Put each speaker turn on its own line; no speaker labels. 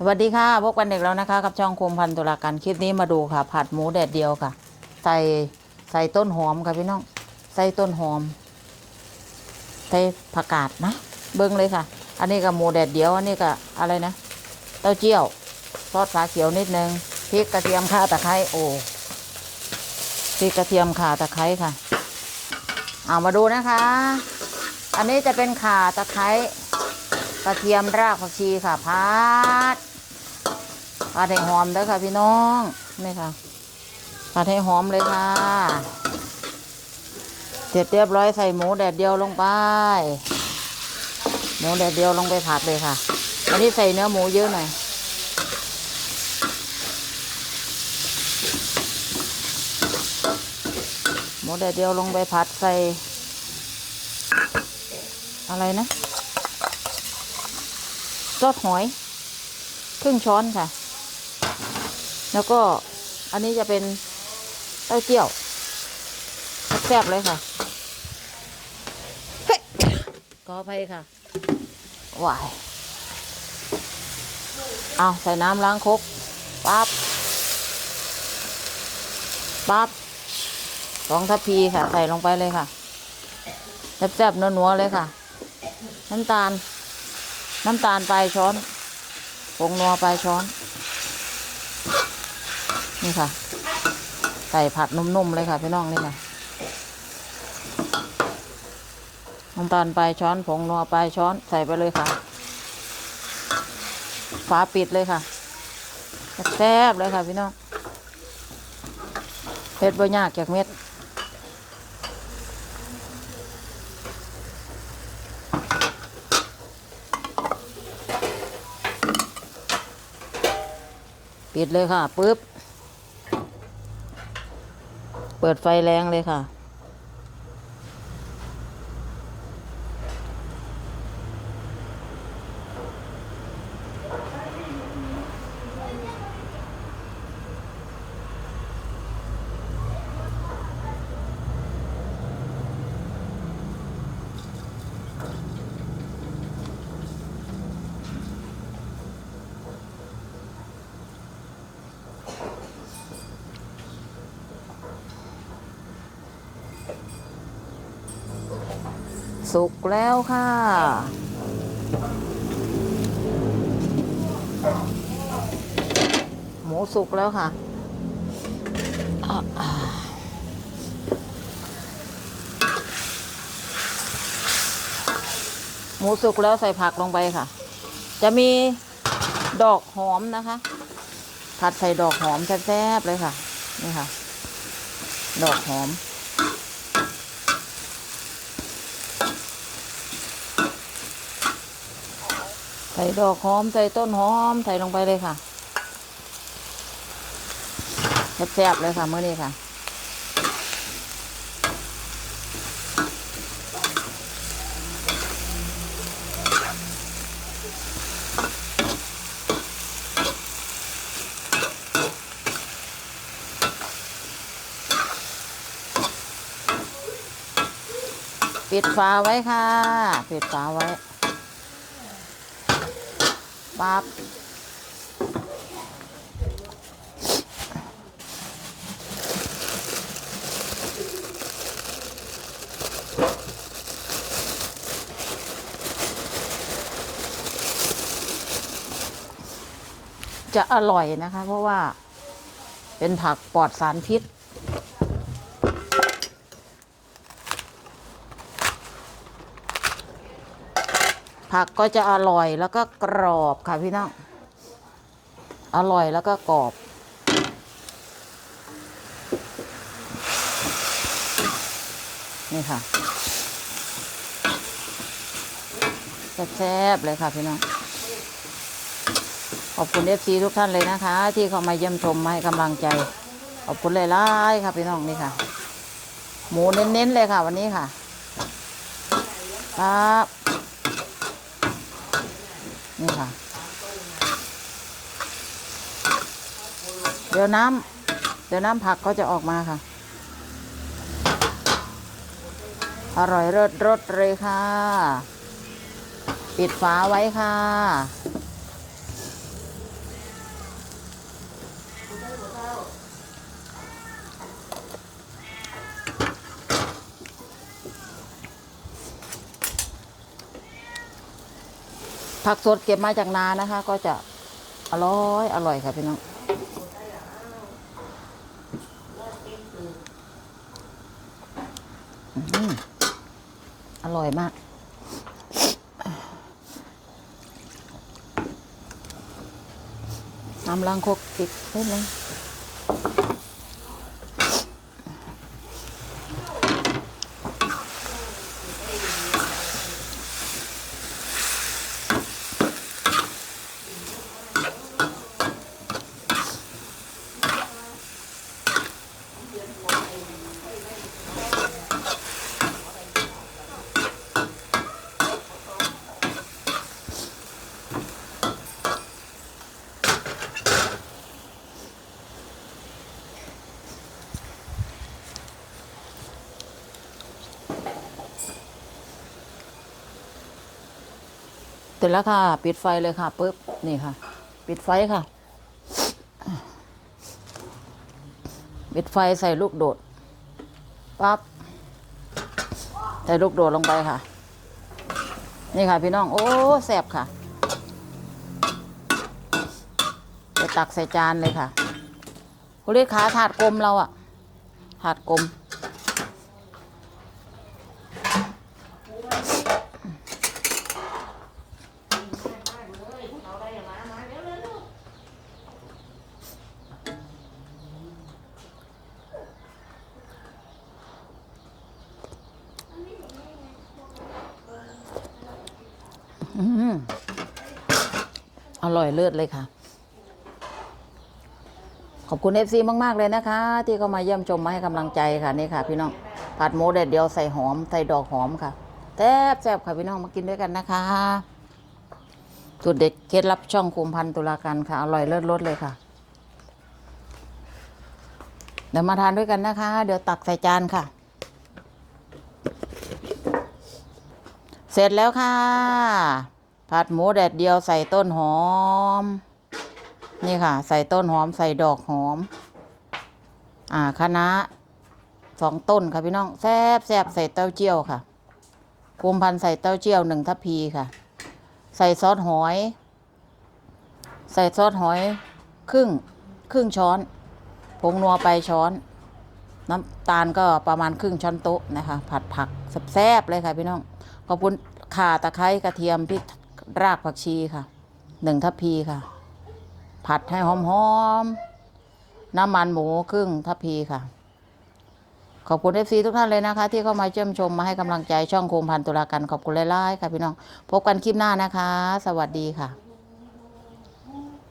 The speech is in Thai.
สวัสดีค่ะพบกันเด็กแล้วนะคะ กับช่องคมพันตุลาการคลิปนี้มาดูค่ะ ผัดหมูแดดเดียวค่ะ ใส่ใส่ต้นหอมค่ะพี่น้อง ใส่ต้นหอม ใส่ผักกาดนะ เบิ้งเลยค่ะ อันนี้ก็หมูแดดเดียว อันนี้ก็อะไรนะ เต้าเจี้ยว ซอสฝาเขียวนิดนึง พริกกระเทียมข่าตะไคร้โอ้ พริกกระเทียมข่าตะไคร้ค่ะ เอามาดูนะคะ อันนี้จะเป็นข่าตะไคร้ กระเทียมรากผักชีค่ะพัดผัดให้หอมเด้ค่ะพี่น้องนี่ค่ะผัดให้หอมเลยค่ะเสร็จเรียบร้อยใส่หมูแดดเดียวลงไปหมูแดดเดียวลงไปผัดเลยค่ะอันนี้ใส่เนื้อหมูเยอะหน่อยหมูแดดเดียวลงไปผัดใส่อะไรนะ ซอสหอย ครึ่งช้อนค่ะ แล้วก็อันนี้จะเป็นเต้าเจี้ยวแซ่บๆเลยค่ะเฮ้ยขออภัยค่ะวายเอาใส่น้ำล้างครกปั๊บปั๊บสองทัพพีค่ะ ใส่ลงไปเลยค่ะแซ่บๆนัวๆเลยค่ะ น้ำตาล น้ำตาลปลายช้อนผงนัวปลายช้อน นี่ค่ะ ใส่ผัดนุ่มๆเลยค่ะพี่น้องนี่ค่ะน้ำตาลปลายช้อนผงนัวปลายช้อนใส่ไปเลยค่ะฝาปิดเลยค่ะแซ่บเลยค่ะพี่น้องเผ็ดบ่ยากจากเม็ด ปิดเลยค่ะปุ๊บ เปิดไฟแรงเลยค่ะ สุกแล้วค่ะ หมูสุกแล้วค่ะ หมูสุกแล้วใส่ผักลงไปค่ะ จะมีดอกหอมนะคะ ผัดใส่ดอกหอมแซ่บๆเลยค่ะ นี่ค่ะ ดอกหอม ส่ดอกหอมใส่ต้นหอมใส่ลงไปเลยค่ะแซ่บๆเลยค่ะเมื่อนี้ค่ะ ปิดฝาไว้ค่ะ ปิดฝาไว้ ปั๊บจะอร่อยนะคะ เพราะว่าเป็นผักปลอดสารพิษ ผักก็จะอร่อยแล้วก็กรอบค่ะพี่น้อง อร่อยแล้วก็กรอบ นี่ค่ะแซ่บๆเลยค่ะพี่น้อง ขอบคุณเอฟซีทุกท่านเลยนะคะ ที่เข้ามาเยี่ยมชมมาให้กำลังใจ ขอบคุณหลายๆค่ะพี่น้องนี่ค่ะ หมูเน้นๆเลยค่ะ วันนี้ค่ะครับ นี่ค่ะ เดี๋ยวน้ำเดี๋ยวน้ำผักก็จะออกมาค่ะ อร่อยเลิศรสเลยค่ะ ปิดฝาไว้ค่ะ ผักสดเก็บมาจากนานะคะ ก็จะอร่อยอร่อยค่ะพี่น้องอร่อยมาก น้ำล้างคกอีกนิดนึง ร็จแล้วค่ะ ปิดไฟเลยค่ะปุ๊บนี่ค่ะ ปิดไฟค่ะ ปิดไฟใส่ลูกโดดปั๊บใส่ลูกโดดลงไปค่ะ นี่ค่ะพี่น้อง โอ้แซ่บค่ะไปตักใส่จานเลยค่ะคุณเรียกขาถาดกลมเราอะถาดกลม อร่อยเลิศเลยค่ะ ขอบคุณเอฟซีมาก ๆ เลยนะคะ ที่เข้ามาเยี่ยมชมมาให้กำลังใจค่ะนี่ค่ะ พี่น้องผัดหมูแดดเดียวใส่หอม ใส่ดอกหอมค่ะแซ่บแซ่บค่ะพี่น้องมากินด้วยกันนะคะสูตรเด็ดเคล็ดลับช่องคุมพันตุลาการค่ะ อร่อยเลิศรสเลยค่ะ เดี๋ยวมาทานด้วยกันนะคะ เดี๋ยวตักใส่จานค่ะ เสร็จแล้วค่ะ ผัดหมูแดดเดียวใส่ต้นหอม นี่ค่ะ ใส่ต้นหอมใส่ดอกหอม อ่าคะน้าสองต้นค่ะพี่น้องแซบแซบใส่เต้าเจี้ยวค่ะภูมิพันธ์ใส่เต้าเจี้ยวหนึ่งทัพพีค่ะ ใส่ซอสหอย ใส่ซอสหอย ครึ่งครึ่งช้อนผงนัวไปช้อน น้ำตาลก็ประมาณครึ่งช้อนโต๊ะนะคะ ผัดผักแซบๆเลยค่ะพี่น้อง ขอบคุณข่าตะไคร้กระเทียมพริกรากผักชีค่ะหนึ่งทัพพีค่ะ ผัดให้หอมๆน้ำมันหมูครึ่งทัพพีค่ะ ขอบคุณเอฟซีทุกท่านเลยนะคะ ที่เข้ามาเชื่อมชมมาให้กำลังใจช่องโคมพันตุลาการขอบคุณหลายๆค่ะพี่น้อง พบกันคลิปหน้านะคะ สวัสดีค่ะ